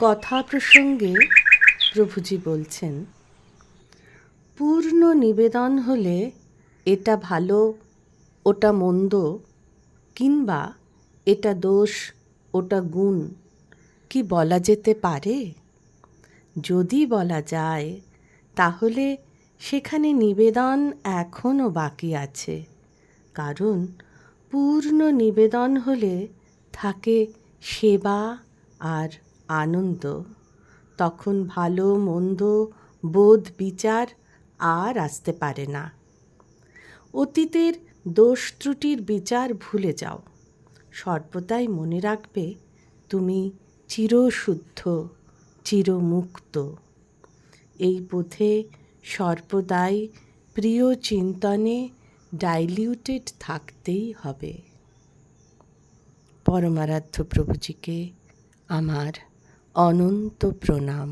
কথা প্রসঙ্গে প্রভুজি বলছেন, পূর্ণ নিবেদন হলে এটা ভালো, ওটা মন্দ, কিংবা এটা দোষ, ওটা গুণ, কি বলা যেতে পারে? যদি বলা যায়, তাহলে সেখানে নিবেদন এখনও বাকি আছে, কারণ পূর্ণ নিবেদন হলে থাকে সেবা আর আনন্দ। তখন ভালো, মন্দ, বোধ, বিচার আর আসতে পারে না। অতীতের দোষ ত্রুটির বিচার ভুলে যাও। সর্বদাই মনে রাখবে, তুমি চিরশুদ্ধ, চিরমুক্ত। এই বোধে সর্বদাই প্রিয় চিন্তনে ডাইলিউটেড থাকতেই হবে। পরমারাধ্য প্রভুজিকে আমার অনন্ত প্রণাম।